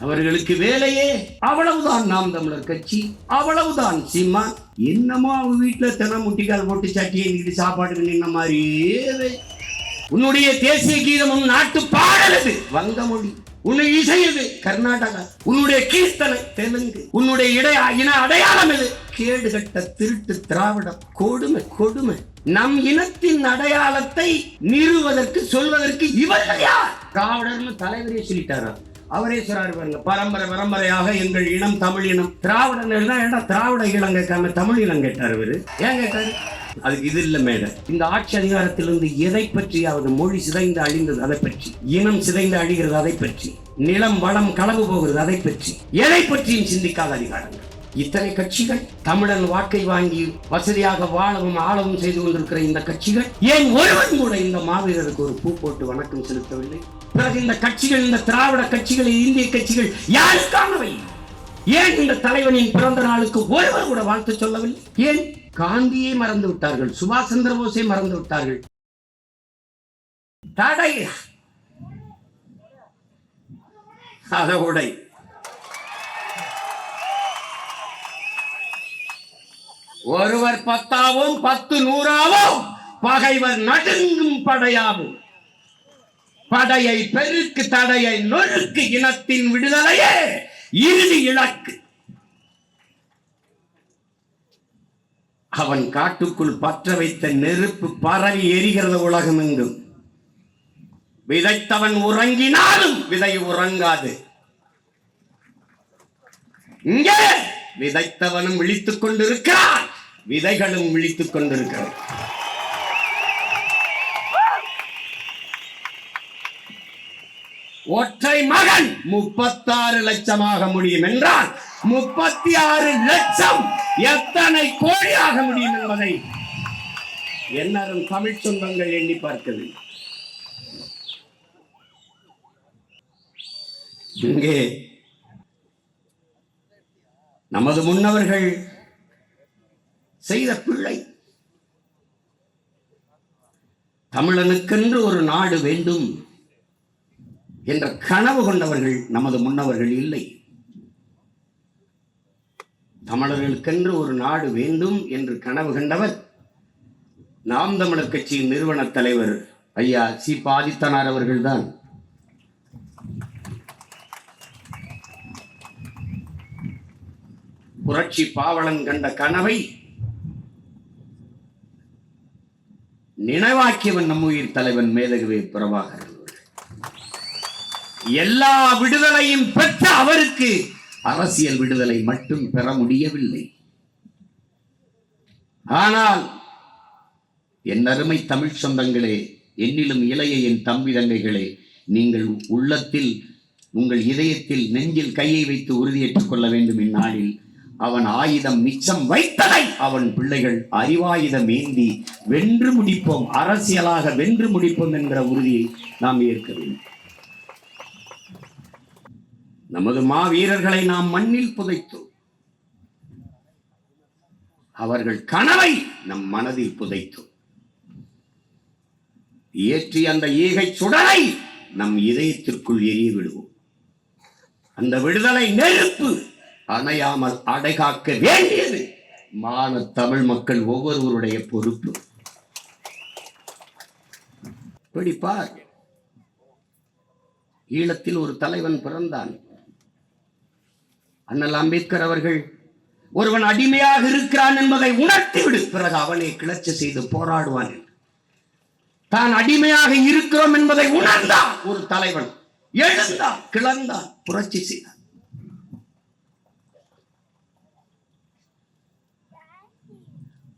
அவர்களுக்கு வேலையே. அவ்வளவுதான் நாம் தமிழர் கட்சி. அவ்வளவுதான் சீமான் என்னமோ அவங்க வீட்டுல தினம் முட்டிக்கால் போட்டு சட்டி எங்கிட்டு சாப்பாடு நின்ன மாதிரியே? உன்னுடைய தேசிய கீதம் உன் நாட்டு பாடலது வங்க மொழி. உன்னை இசையது கர்நாடகா. உன்னுடைய கீர்த்தனை தெலுங்கு. உன்னுடைய இடை இன அடையாளம் எது கேடுகட்ட திருட்டு திராவிடம். கொடுமை கொடுமை. நம் இனத்தின் அடையாளத்தை நிறுவதற்கு சொல்வதற்கு இவர்கள் யார்? திராவிடர்னு தலைவரே சொல்லிட்டாரா அவரே சொல்றாரு பாருங்க பரம்பரை பரம்பரையாக எங்கள் இனம் தமிழ் இனம். திராவிடங்கள் தான் ஏன்டா திராவிட இனம் கேட்காம தமிழ் இனம் கேட்டார் இவரு? ஏன் கேட்டாரு? அதுக்கு இது இல்ல மேடம். இந்த ஆட்சி அதிகாரத்திலிருந்து எதை பற்றியாவது மொழி சிதைந்து அழிந்தது அதை பற்றி. இனம் சிதைந்து அழிகிறது அதை பற்றி. நிலம் வளம் களவு போகிறது அதை பற்றி. எதை பற்றியும் சிந்திக்காத அதிகாரங்கள். இத்தனை கட்சிகள் தமிழன் வாக்கை வாங்கி வசதியாக வாழவும் ஆளவும் செய்து கொண்டிருக்கிற இந்த கட்சிகள் ஏன் ஒருவன் கூட இந்த மாவீரருக்கு ஒரு பூ போட்டு வணக்கம் செலுத்தவில்லை? பிறகு இந்த கட்சிகள் இந்த திராவிட கட்சிகள் இந்திய கட்சிகள் யாருக்கானவை ஏன் இந்த தலைவனின் பிறந்த நாளுக்கு ஒருவர் கூட வாழ்த்து சொல்லவில்லை? ஏன்? காந்தியை மறந்து விட்டார்கள் சுபாஷ் சந்திர போஸை மறந்து விட்டார்கள். தடை. அத உடை. ஒருவர் பத்தாவும் பத்து நூறாவும் பகைவர் நடுங்கும் படையாவும் படையை பெருக்கு தடையை நொறுக்கு இனத்தின் விடுதலையே. இறுதி இலக்கு. அவன் காட்டுக்குள் பற்ற வைத்த நெருப்பு பரவி எரிகிறது உலகம் எங்கும் விதைத்தவன் உறங்கினாலும் விதை உறங்காது. இங்கே விதைத்தவனும் விழித்துக் கொண்டிருக்கிறான். விதைகளும் விழித்துக் கொண்டிருக்கிறான் ஒற்றை மகன் முப்பத்தாறு லட்சமாக முடியும் என்றால் முப்பத்தி ஆறு லட்சம் எத்தனை கோடியாக முடியும் என்பதை எல்லாரும் தமிழ் சொந்தங்கள் எண்ணி பார்க்கிறது இங்கே நமது முன்னவர்கள் செய்த பிள்ளை தமிழனுக்கென்று ஒரு நாடு வேண்டும். என்ற கனவு கொண்டவர்கள் நமது முன்னவர்கள் இல்லை. தமிழர்களுக்கென்று ஒரு நாடு வேண்டும் என்று கனவு கண்டவர் நாம் தமிழர் கட்சியின் நிறுவன தலைவர் ஐயா சி. பாதித்தனார் அவர்கள்தான். புரட்சி பாவலன் கண்ட கனவை நினைவாக்கியவன் நம்முயிர் தலைவன் மேதகுவே பிரபாகரன். எல்லா விடுதலையும் பெற்ற அவருக்கு அரசியல் விடுதலை மட்டும் பெற முடியவில்லை. ஆனால் என் அருமை தமிழ் சொந்தங்களே என்னிலும் இளைய என் தம்பி தங்கைகளே நீங்கள் உள்ளத்தில் உங்கள் இதயத்தில் நெஞ்சில் கையை வைத்து உறுதியேற்றுக் கொள்ள வேண்டும் இந்நாளில். அவன் ஆயுதம் மிச்சம் வைத்ததை அவன் பிள்ளைகள் அறிவாயுதம் ஏந்தி வென்று முடிப்போம் அரசியலாக வென்று முடிப்போம் என்கிற உறுதியை நாம் ஏற்க வேண்டும். நமது மாவீரர்களை நாம் மண்ணில் புதைத்தோம். அவர்கள் கனவை நம் மனதில் புதைத்தோம். ஏற்றி அந்த ஈகை சுடரை நம் இதயத்திற்குள் எரிய விடுவோம் அந்த விடுதலை நெருப்பு அணையாமல் அடைகாக்க வேண்டியது மான தமிழ் மக்கள் ஒவ்வொருவருடைய பொறுப்பு. பிடிப்பார் ஈழத்தில் ஒரு தலைவன் பிறந்தான். அண்ணல் அம்பேத்கர் அவர்கள் ஒருவன் அடிமையாக இருக்கிறான் என்பதை உணர்த்திவிடு. பிறகு அவனை கிளர்ச்சி செய்து போராடுவான் தான் அடிமையாக இருக்கிறோம் என்பதை உணர்ந்தான். ஒரு தலைவன் எழுந்தான் கிளந்தான் புரட்சி செய்தான்.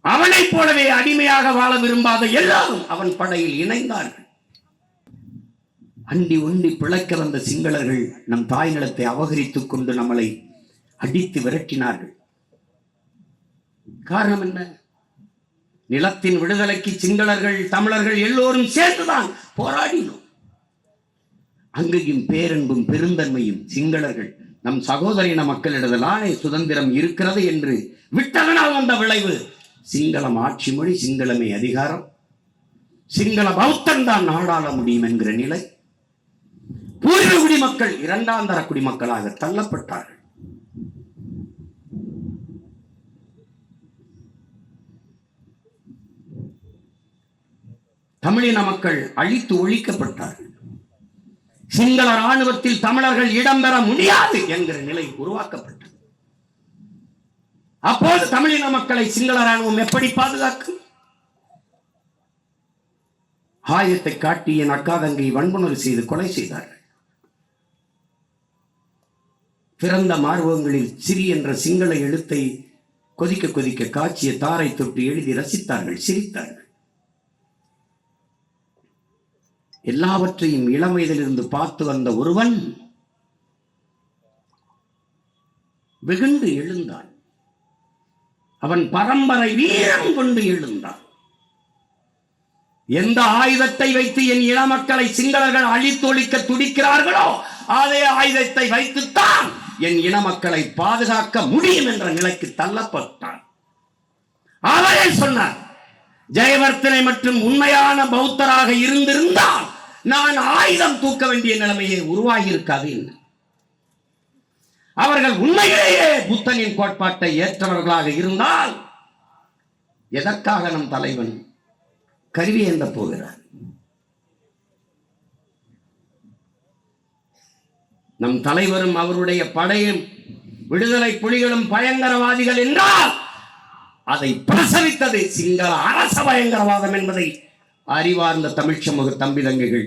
அவனைப் போலவே அடிமையாக வாழ விரும்பாத எல்லாரும் அவன் படையில் இணைந்தார்கள். அண்டி உண்டி பிழைக்க வந்த சிங்களர்கள் நம் தாய் நிலத்தை அபகரித்துக் கொண்டு நம்மளை அடித்து விரட்டினார்கள். காரணம் என்ன? நிலத்தின் விடுதலைக்கு சிங்களர்கள் தமிழர்கள் எல்லோரும் சேர்ந்துதான் போராடினோம். அங்கேயும் பேரன்பும் பெருந்தன்மையும் சிங்களர்கள் நம் சகோதரின மக்களிடத்திலான சுதந்திரம் இருக்கிறது என்று விட்டதனால் வந்த விளைவு. சிங்களம் ஆட்சி மொழி சிங்களமே அதிகாரம். சிங்கள பௌத்தம் தான் நாடாள முடியும் என்கிற நிலை. பூர்வ குடிமக்கள் இரண்டாம் தர குடிமக்களாக தள்ளப்பட்டார்கள். தமிழின மக்கள் அழித்து ஒழிக்கப்பட்டார்கள். சிங்கள ராணுவத்தில் தமிழர்கள் இடம்பெற முடியாது என்கிற நிலை உருவாக்கப்பட்டது. அப்போது தமிழின மக்களை சிங்கள ராணுவம் எப்படி பாதுகாக்கும்? ஆயத்தை காட்டி என் அக்கா தங்கை வன்புணர்வு செய்து கொலை செய்தார்கள். பிறந்த மார்பகங்களில் சிறி என்ற சிங்கள எழுத்தை கொதிக்க கொதிக்க காட்சிய தாரை தொட்டு எழுதி ரசித்தார்கள் சிரித்தார்கள். எல்லாவற்றையும் இளம் வயதிலிருந்து பார்த்து வந்த ஒருவன் வெகுண்டு எழுந்தான். அவன் பரம்பரை வீரம் கொண்டு எழுந்தான். எந்த ஆயுதத்தை வைத்து என் இளமக்களை சிங்களர்கள் அழித்தொழிக்க துடிக்கிறார்களோ அதே ஆயுதத்தை வைத்துத்தான் என் இனமக்களை பாதுகாக்க முடியும் என்ற நிலைக்கு தள்ளப்பட்டான். அவரே சொன்னார் ஜெயவர்த்தனை மற்றும் உண்மையான பௌத்தராக இருந்திருந்தால் நான் ஆயுதம் தூக்க வேண்டிய நிலைமையை உருவாகி இருக்காது அவர்கள் உண்மையிலேயே புத்தனின் கோட்பாட்டை ஏற்றவர்களாக இருந்தால் எதற்காக நம் தலைவன் கருவி எந்த போகிறார்? நம் தலைவரும் அவருடைய படையும் விடுதலை புலிகளும் பயங்கரவாதிகள் என்றால் அதை பிரசவித்தது சிங்கள அரச பயங்கரவாதம் என்பதை அறிவார்ந்த தமிழ் சமூக தம்பி தங்கைகள்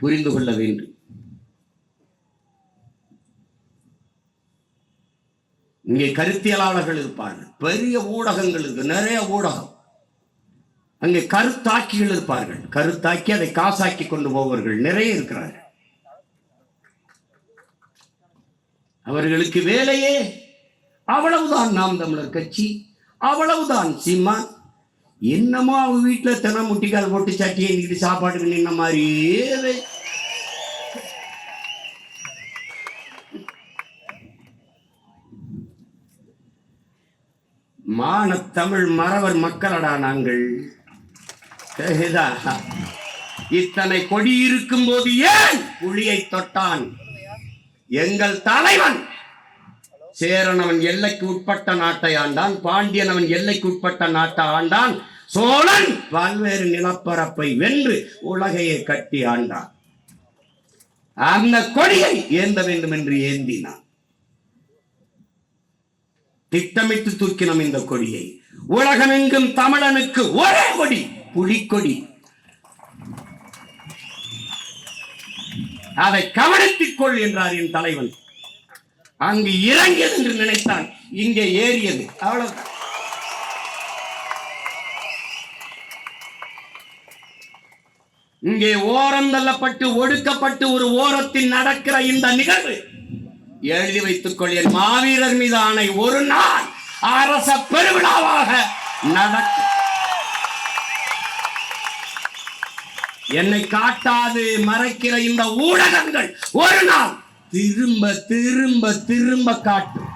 புரிந்து கொள்ள வேண்டும். இங்கே கருத்தியலாளர்கள் இருப்பார்கள் பெரிய ஊடகங்கள் இருக்கு நிறைய ஊடகம். அங்கே கருத்தாக்கிகள் இருப்பார்கள் கருத்தாக்கி அதை காசாக்கி கொண்டு போவர்கள் நிறைய இருக்கிறார்கள். அவர்களுக்கு வேலையே அவ்வளவுதான் நாம் தமிழர் கட்சி. அவ்வளவுதான். சிம்மா என்னமோ அவங்க வீட்டுல தினம் முட்டிக்கால் போட்டு சட்டியை இன்னைக்கு சாப்பாட்டுக்கு நின்ன மாதிரியே மான மானத்தமிழ் மறவர் மக்களடா நாங்கள். இத்தனை கொடி இருக்கும் போது ஏன் புலியை தொட்டான்? எங்கள் தலைவன் சேரன் அவன் எல்லைக்கு உட்பட்ட நாட்டை ஆண்டான் பாண்டியன் அவன் எல்லைக்கு உட்பட்ட நாட்டை ஆண்டான். சோழன் பல்வேறு நிலப்பரப்பை வென்று உலகையை கட்டி ஆண்டான். அந்த கொடியை ஏந்த வேண்டும் என்று ஏந்தினான். திட்டமிட்டு தூக்கினோம் இந்த கொடியை. உலகமெங்கும் தமிழனுக்கு ஒரே கொடி புலிக்கொடி. அதை கவனித்துக் கொள் என்றார் என் தலைவன். அங்கு இறங்கியது என்று நினைத்தான். இங்கே ஏறியது. அவ்வளவுதான். இங்கே ஓரம் தள்ளப்பட்டு ஒடுக்கப்பட்டு ஒரு ஓரத்தில் நடக்கிற இந்த நிகழ்வு. எழுதி வைத்துக் கொள் என் மாவீரர் மீது ஆணை ஒரு நாள் அரச பெருவிழாவாக நடக்கும். என்னை காட்டாது மறைக்கிற இந்த ஊடகங்கள் ஒரு நாள் திரும்ப திரும்ப திரும்ப காட்டும்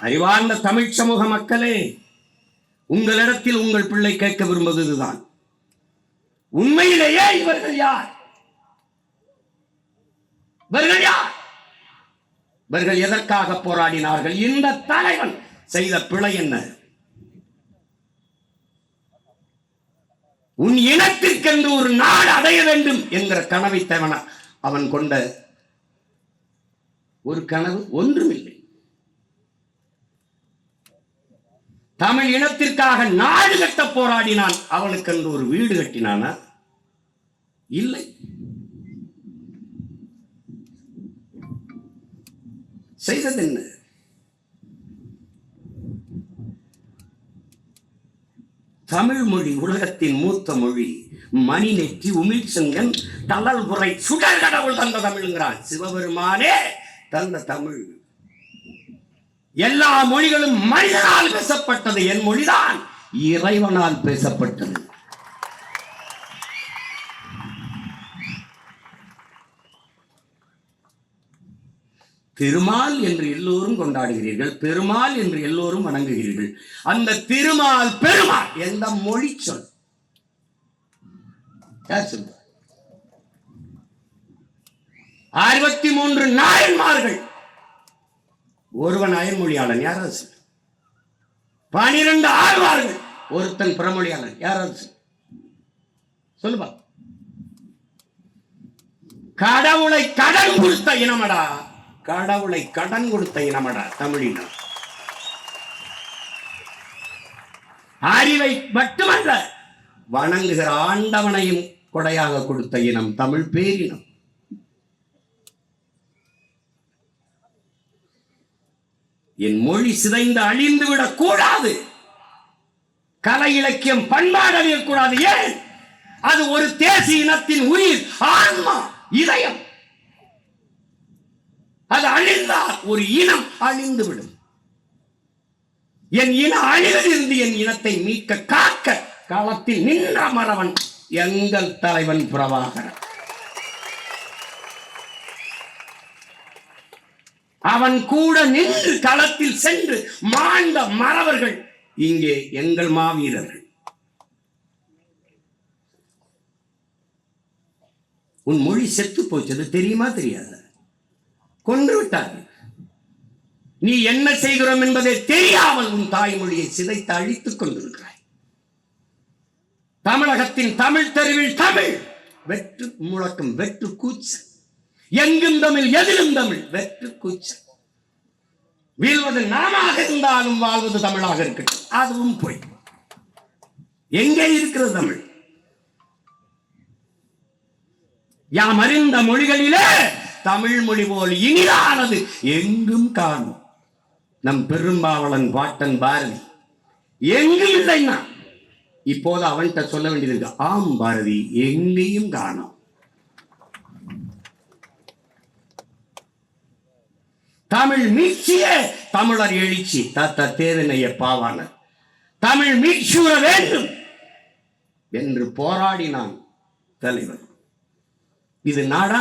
அறிவார்ந்த தமிழ் சமூக மக்களே உங்களிடத்தில் உங்கள் பிள்ளை கேட்க விரும்புவது இதுதான் உண்மையிலேயே இவர்கள் யார்? இவர்கள் யார்? இவர்கள் எதற்காக போராடினார்கள்? இந்த தலைவன் செய்த பிழை என்ன? உன் இனத்திற்கென்று ஒரு நாடு அடைய வேண்டும் என்கிற கனவை தேவன அவன் கொண்ட ஒரு கனவு ஒன்றுமில்லை. தமிழ் இனத்திற்காக நாடு கட்ட போராடினான் அவனுக்கென்று ஒரு வீடு கட்டினானா? இல்லை. செய்தது என்ன தமிழ் மொழி உலகத்தின் மூத்த மொழி. மணி நெற்றி உமிழ்ச்சங்கன் தளல் உரை சுடர் கடவுள் தந்த தமிழ்ங்கிறான். சிவபெருமானே தந்த தமிழ். எல்லா மொழிகளும் மனிதனால் பேசப்பட்டது. என் மொழிதான் இறைவனால் பேசப்பட்டது. திருமால் என்று எல்லோரும் கொண்டாடுகிறீர்கள் பெருமாள் என்று எல்லோரும் வணங்குகிறீர்கள். அந்த திருமால் பெருமாள் எந்த மொழி சொல்? அறுபத்தி மூன்று நாயன்மார்கள். ஒருவன் அயன்மொழியாளன் யாராவது சொல்லு பனிரெண்டு ஆழ்வார்கள் ஒருத்தன் பிரமொழியாளன் யாராவது சொல்லு சொல்லுப்பா. கடவுளை கடன் கொடுத்த இனமடா. கடவுளை கடன் கொடுத்த இனமடா தமிழினம். அறிவை மட்டுமல்ல வணங்குகிற ஆண்டவனையும் கொடையாக கொடுத்த இனம் தமிழ் பேரினம். என் மொழி சிதைந்து அழிந்து விடக் கூடாது. கலை இலக்கியம் பண்பாடு அழியக்கூடாது ஏன்? அது ஒரு தேசிய இனத்தின் உயிர் ஆன்மா இதயம். அது அழிந்தால் ஒரு இனம் அழிந்து விடும் என் இன அழிவிலிருந்து என் இனத்தை மீட்க காக்க களத்தில் நின்ற மறவன் எங்கள் தலைவன் பிரபாகரன். அவன் கூட நின்று களத்தில் சென்று மாண்ட மறவர்கள் இங்கே எங்கள் மாவீரர்கள். உன் மொழி செத்து போச்சது தெரியுமா தெரியாது? கொன்று விட்டார்கள் நீ என்ன செய்கிறோம் என்பதை தெரியாமல் உன் தாய்மொழியை சிதைத்து அழித்துக் கொண்டிருக்கிறாய். தமிழகத்தின் தமிழ் தெருவில் தமிழ் வெற்று முழக்கம் வெற்று கூச்சு எங்கும் தமிழ் எதிலும் தமிழ் வெற்று கூச்சு வீழ்வது நாமாக இருந்தாலும் வாழ்வது தமிழாக இருக்கட்டும். அதுவும் போய். எங்கே இருக்கிறது தமிழ்? யாம் அறிந்த மொழிகளிலே தமிழ் மொழி போல் இனிதானது எங்கும் காணும். நம் பெரும்பாவளன் பாட்டன் பாரதி. எங்கும் இல்லைன்னா இப்போது அவன்கிட்ட சொல்ல வேண்டியது இருக்கு ஆம் பாரதி எங்கேயும் காணும். தமிழ் மீட்சிய தமிழர் எழுச்சி தத்த தேவனைய பாவான தமிழ் மீட்சியுற வேண்டும் என்று போராடினான் தலைவர் இது நாடா?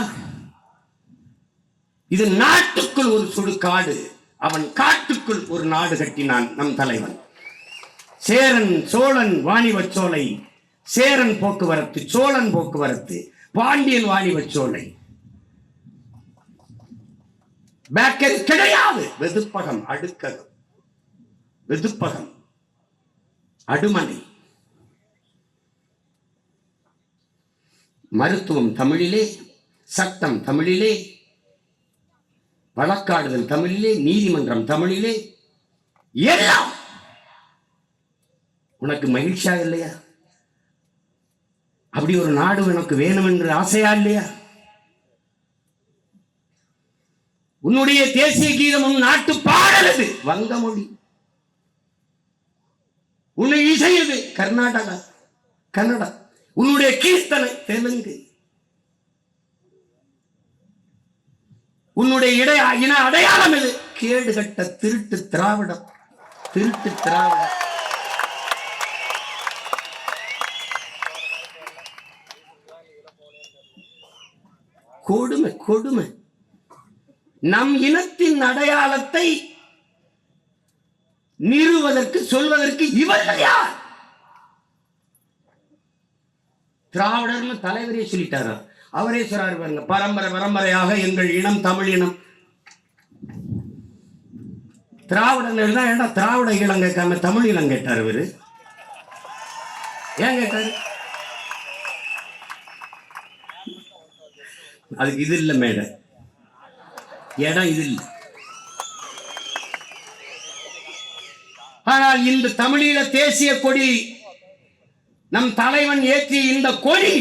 இது நாட்டுக்குள் ஒரு சுடுகாடு. அவன் காட்டுக்குள் ஒரு நாடு கட்டினான் நம் தலைவன். சேரன் சோழன் வாணிபச் சோலை. சேரன் போக்குவரத்து சோழன் போக்குவரத்து. பாண்டியன் வாணிபச் சோலை. பேக்கரி கிடையாது. வெதுப்பகம் அடுக்ககம். வெதுப்பகம். அடுமனை. மருத்துவம் தமிழிலே சட்டம் தமிழிலே வழக்காடுதல் தமிழிலே நீதிமன்றம் தமிழிலே எல்லாம். உனக்கு மகிழ்ச்சியா இல்லையா? அப்படி ஒரு நாடு உனக்கு வேணும் என்று ஆசையா இல்லையா? உன்னுடைய தேசிய கீதம் உன் நாட்டு பாடலது வங்க மொழி. உன்னை இசையது கர்நாடகா கன்னடா. உன்னுடைய கீர்த்தனை தெலுங்கு. உன்னுடைய இடை இன அடையாளம் இது கேடு கட்ட திருட்டு திராவிடம். திருட்டு திராவிடம். கொடுமை கொடுமை. நம் இனத்தின் அடையாளத்தை நிறுவதற்கு சொல்வதற்கு இவர்கள் யார்? திராவிடர்னு தலைவரே சொல்லிட்டாரா? அவரே சொல்றாரு பாருங்க பரம்பரை பரம்பரையாக எங்கள் இனம் தமிழ் இனம். திராவிடங்கள் தான் ஏன்டா திராவிட இளம் கேட்காம தமிழ் இளம் கேட்டார் இவரு? ஏன் கேட்டாரு? அதுக்கு இது இல்லை மேடை. இடம் இது இல்லை? ஆனால் இந்த தமிழீழ தேசிய கொடி நம் தலைவன் ஏற்றி இந்த கொடி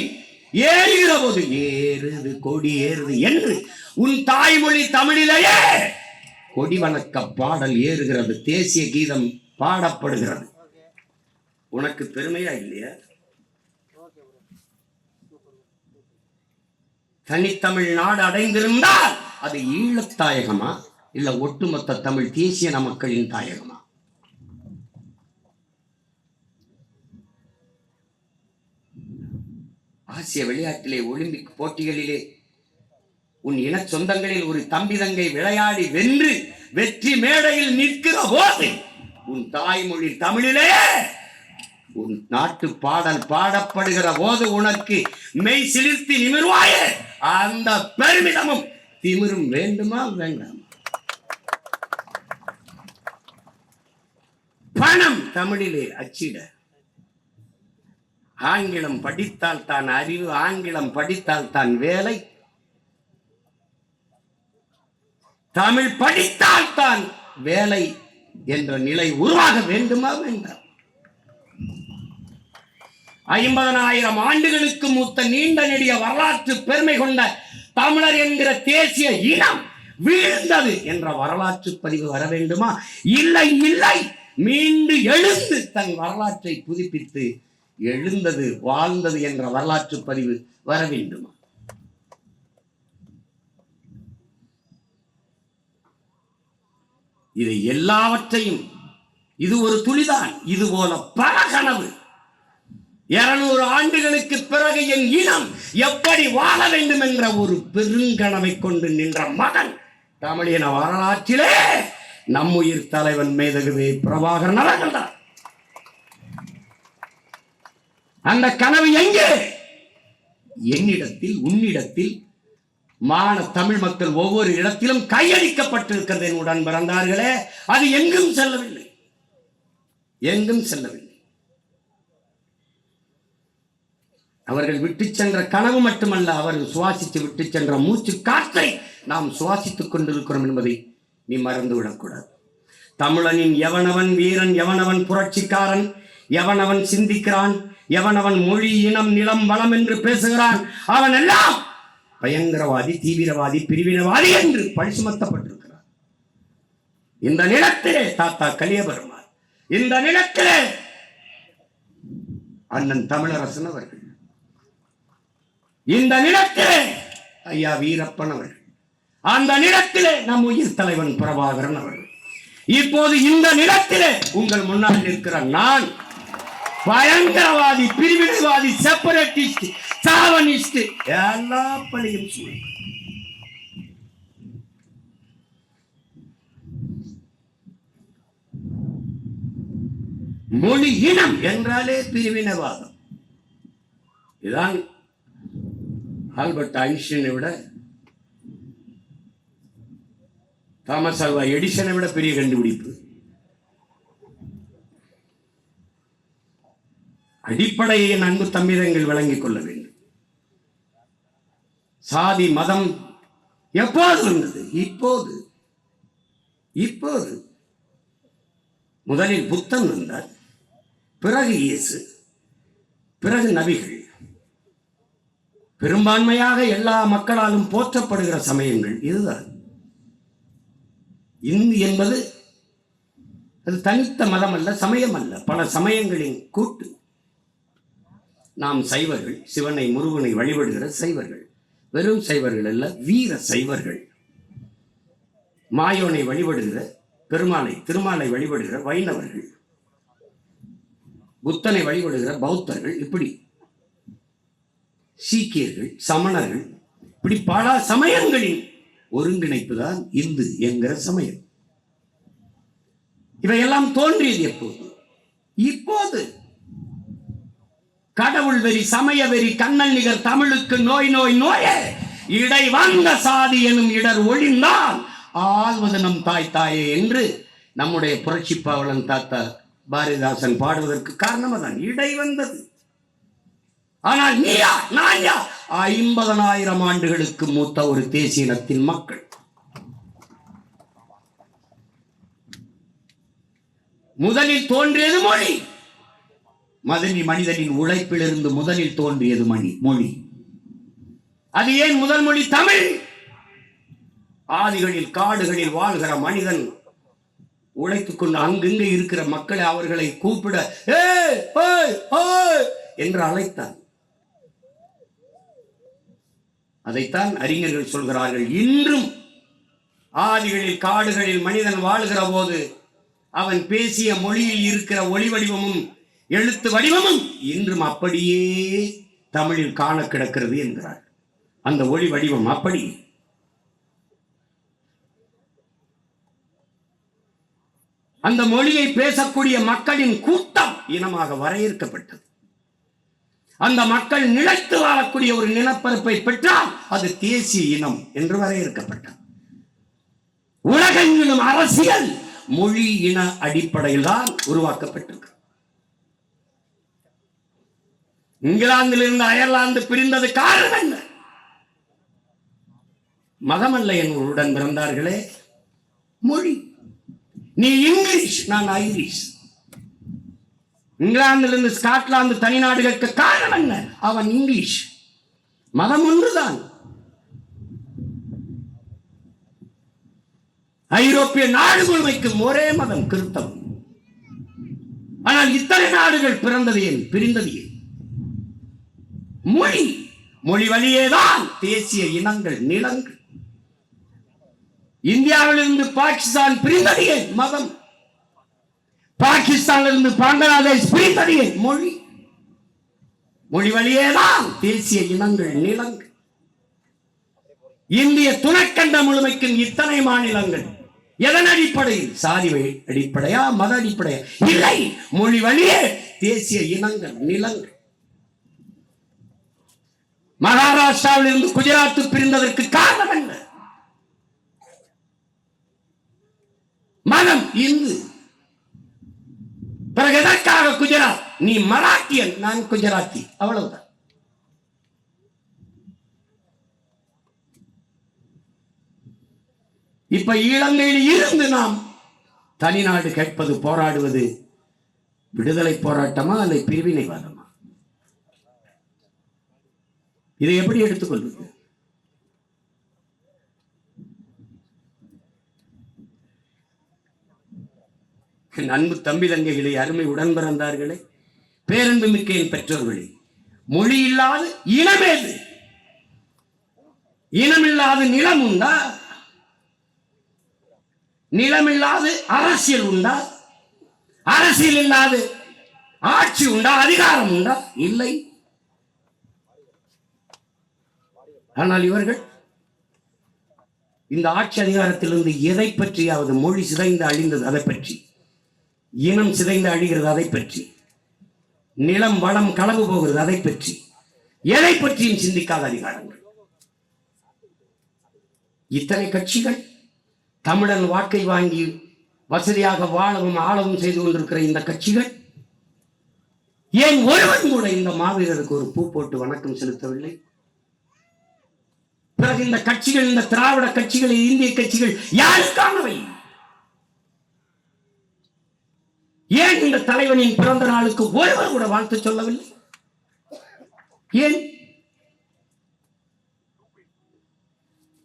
ஏறுகிற போது ஏறுது கொடி ஏறுது என்று உன் தாய்மொழி தமிழிலேயே கொடி வணக்க பாடல் ஏறுகிறது தேசிய கீதம் பாடப்படுகிறது. உனக்கு பெருமையா இல்லையா? தனித்தமிழ் நாடு அடைந்திருந்தால் அது ஈழத்தாயகமா? இல்ல ஒட்டுமொத்த தமிழ் தேசிய மக்களின் தாயகமா? ஆசிய விளையாட்டிலே ஒலிம்பிக் போட்டிகளிலே உன் இன சொந்தங்களில் ஒரு தம்பி தங்கை விளையாடி வென்று வெற்றி மேடையில் நிற்கிற போது உன் தாய்மொழி தமிழிலே உன் நாட்டு பாடல் பாடப்படுகிற போது உனக்கு மெய் சிலிர்த்தி நிமிர்வாயே. அந்த பெருமிதமும் திமிரும் வேண்டுமா வேண்டாமா? பணம் தமிழிலே அச்சிட ஆங்கிலம் படித்தால் தான் அறிவு ஆங்கிலம் படித்தால் தான் வேலை. தமிழ் படித்தால் தான் வேலை என்ற நிலை உருவாக வேண்டுமா வேண்டாம் ஐம்பதனாயிரம் ஆண்டுகளுக்கு மூத்த நீண்ட நெடிய வரலாற்று பெருமை கொண்ட தமிழர் என்கிற தேசிய இனம் வீழ்ந்தது என்ற வரலாற்று பதிவு வர வேண்டுமா? இல்லை இல்லை. மீண்டு எழுந்து தன் வரலாற்றை புதுப்பித்து எழுந்தது வாழ்ந்தது என்ற வரலாற்று பதிவு வர வேண்டுமா? இது எல்லாவற்றையும் இது ஒரு துளிதான் இது போல பல கனவு. இருநூறு ஆண்டுகளுக்கு பிறகு என் இனம் எப்படி வாழ வேண்டும் என்ற ஒரு பெருங்கனவை கொண்டு நின்ற மகன் தமிழின வரலாற்றிலே நம்முயிர் தலைவன் மேதகுவே பிரபாகரன் அவர்கள்தான் அந்த கனவு எங்கே? என்னிடத்தில் உன்னிடத்தில். மான தமிழ் மக்கள் ஒவ்வொரு இடத்திலும் கையளிக்கப்பட்டிருக்கிறது என்னுடன் உடன் பிறந்தார்களே. அது எங்கும் செல்லவில்லை. எங்கும் செல்லவில்லை. அவர்கள் விட்டு சென்ற கனவு மட்டுமல்ல அவர்கள் சுவாசித்து விட்டு சென்ற மூச்சு காற்றை நாம் சுவாசித்துக் கொண்டிருக்கிறோம் என்பதை நீ மறந்து விடக்கூடாது தமிழனின் எவனவன் வீரன் எவனவன் புரட்சிக்காரன் எவனவன் சிந்திக்கிறான்? எவனவன் மொழி இனம் நிலம் வளம் என்று பேசுகிறான்? அவன் எல்லாம் பயங்கரவாதி தீவிரவாதி பிரிவினவாதி என்று பழி சுமத்தப்பட்டிருக்கிறார் இந்த நிலத்திலே தாத்தா கலியபெருமாள் இந்த நிலத்திலே அண்ணன் தமிழரசன் அவர்கள் இந்த நிலத்திலே ஐயா வீரப்பன் அவர்கள் அந்த நிலத்திலே நம் உயிர் தலைவன் பிரபாகரன் அவர்கள். இப்போது இந்த நிலத்திலே உங்கள் முன்னால் நிற்கிற நான் பயங்கரவாதி பிரிவினைவாதி செப்பரேட்டிஸ்ட் சாவனிஸ்ட். எல்லா பழியும் சுமந்து மொழி இனம். என்றாலே பிரிவினைவாதம். இதுதான் ஆல்பர்ட் ஐன்ஸ்டீனை விட தாமஸ் ஆல்வா எடிசனை விட பெரிய கண்டுபிடிப்பு. அடிப்படையை அன்பு தம்பிதங்கள் விளங்கிக் கொள்ள வேண்டும். சாதி மதம் எப்போது இருந்தது இப்போது இப்போது. முதலில் புத்தன் வந்தார் பிறகு இயேசு பிறகு நபிகள். பெரும்பான்மையாக எல்லா மக்களாலும் போற்றப்படுகிற சமயங்கள் இதுதான். இந்து என்பது அது தனித்த மதம் அல்ல சமயம் அல்ல பல சமயங்களின் கூட்டு. நாம் சைவர்கள் சிவனை முருகனை வழிபடுகிற சைவர்கள். வெறும் சைவர்கள் அல்ல வீர சைவர்கள். மாயோனை வழிபடுகிற பெருமாளை திருமாலை வழிபடுகிற வைணவர்கள். புத்தனை வழிபடுகிற பௌத்தர்கள் இப்படி. சீக்கியர்கள் சமணர்கள் இப்படி பல சமயங்களின் ஒருங்கிணைப்பு தான் இந்து என்கிற சமயம். இவையெல்லாம் தோன்றியது எப்போது? இப்போது. கடவுள் வெறி சமய வெறி கண்ணல் நிகர் தமிழுக்கு நோய் நோய் நோயே. இடை வந்த சாதி எனும் இடர் ஒழிந்தால் ஆழ்வது நம் தாய் தாயே என்று நம்முடைய புரட்சி பாவலன் தாத்தா பாரதிதாசன் பாடுவதற்கு காரணம் தான் இடை வந்தது. ஆனால் நீயா நான் யா ஐம்பதனாயிரம் ஆண்டுகளுக்கு மூத்த ஒரு தேசிய இனத்தின் மக்கள். முதலில் தோன்றியது மொழி. மதனி மனிதனின் உழைப்பிலிருந்து முதலில் தோன்றியது மணி மொழி. அது ஏன் முதல் மொழி தமிழ்? ஆதிகளில் காடுகளில் வாழ்கிற மனிதன் உழைத்துக் கொண்டு அங்கங்கே இருக்கிற மக்களை அவர்களை கூப்பிட "ஏய், என்று அழைத்தான் அதைத்தான் அறிஞர்கள் சொல்கிறார்கள். இன்றும் ஆதிகளில் காடுகளில் மனிதன் வாழ்கிற போது அவன் பேசிய மொழியில் இருக்கிற ஒளி வடிவமும் எழுத்து வடிவமும் இன்றும் அப்படியே தமிழில் காண கிடக்கிறது என்கிறார். அந்த ஒளி வடிவம் அப்படி. அந்த மொழியை பேசக்கூடிய மக்களின் கூட்டம் இனமாக வரையறுக்கப்பட்டது. அந்த மக்கள் நிலைத்து வாழக்கூடிய ஒரு நிலப்பரப்பை பெற்றால் அது தேசிய இனம் என்று வரையறுக்கப்பட்டது. உலகெங்கிலும் அரசியல் மொழி இன அடிப்படையில் தான் உருவாக்கப்பட்டிருக்கிறது இங்கிலாந்திலிருந்து அயர்லாந்து பிரிந்தது காரணம் என்ன? மகமல்லையன் என் உடன் பிறந்தார்களே. மொழி. நீ இங்கிலீஷ் நான் ஐரிஷ். இங்கிலாந்திலிருந்து ஸ்காட்லாந்து தனிநாடுகளுக்கு காரணம் என்ன? அவன் இங்கிலீஷ். மதம் ஒன்றுதான். ஐரோப்பிய நாடு முழுமைக்கும் ஒரே மதம் கிறிஸ்தவம் ஆனால் இத்தனை நாடுகள் பிறந்தது ஏன்? பிரிந்தது ஏன்? மொழி. மொழி வழியேதான் தேசிய இனங்கள் நிலங்கள். இந்தியாவிலிருந்து பாகிஸ்தான் பிரிந்தது மதம். பாகிஸ்தானிலிருந்து பங்களாதேஷ் பிரிந்தது மொழி. மொழி வழியேதான் தேசிய இனங்கள் நிலங்கள். இந்திய துணைக்கண்ட முழுமைக்கும் இத்தனை மாநிலங்கள். எதன் அடிப்படையில்? சாதி அடிப்படையா மத அடிப்படையா? இல்லை மொழி வழியே தேசிய இனங்கள் நிலங்கள். மகாராஷ்டிராவில் இருந்து குஜராத் பிரிந்ததற்கு காரணம் என்ன? மனம் இந்து. பிறகு எதற்காக குஜராத்? நீ மராட்டியன் நான் குஜராத்தி. அவ்வளவுதான். இப்ப இலங்கையில் இருந்து நாம் தனிநாடு கேட்பது போராடுவது விடுதலை போராட்டமா அல்லது பிரிவினைவாதமா? இதை எப்படி எடுத்துக்கொள்வது? அன்பு தம்பி தங்கைகளே அருமை உடன் பிறந்தார்களே பேரன்பு மிக்க என் பெற்றோர்களே மொழி இல்லாத இனமேது இனமில்லாத நிலம் உண்டா? நிலமில்லாது அரசியல் உண்டா? அரசியல் இல்லாது ஆட்சி உண்டா? அதிகாரம் உண்டா? இல்லை. ஆனால் இவர்கள் இந்த ஆட்சி அதிகாரத்திலிருந்து எதை பற்றியாவது மொழி சிதைந்து அழிந்தது அதை பற்றி. இனம் சிதைந்து அழிகிறது அதை பற்றி. நிலம் வளம் களவு போகிறது அதை பற்றி. எதை பற்றியும் சிந்திக்காத அதிகாரங்கள். இத்தனை கட்சிகள் தமிழன் வாக்கை வாங்கி வசதியாக வாழவும் ஆளவும் செய்து கொண்டிருக்கிற இந்த கட்சிகள் ஏன் ஒருவன் கூட இந்த மாவீரருக்கு ஒரு பூ போட்டு வணக்கம் செலுத்தவில்லை? பிறகு இந்த கட்சிகள் இந்த திராவிட கட்சிகள் இந்திய கட்சிகள் யாருக்கானவை? ஏன் இந்த தலைவனின் பிறந்த நாளுக்கு ஒருவர் கூட வாழ்த்து சொல்லவில்லை? ஏன்?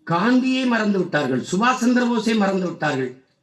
காந்தியை மறந்து விட்டார்கள் சுபாஷ் சந்திர போஸை மறந்து விட்டார்கள்.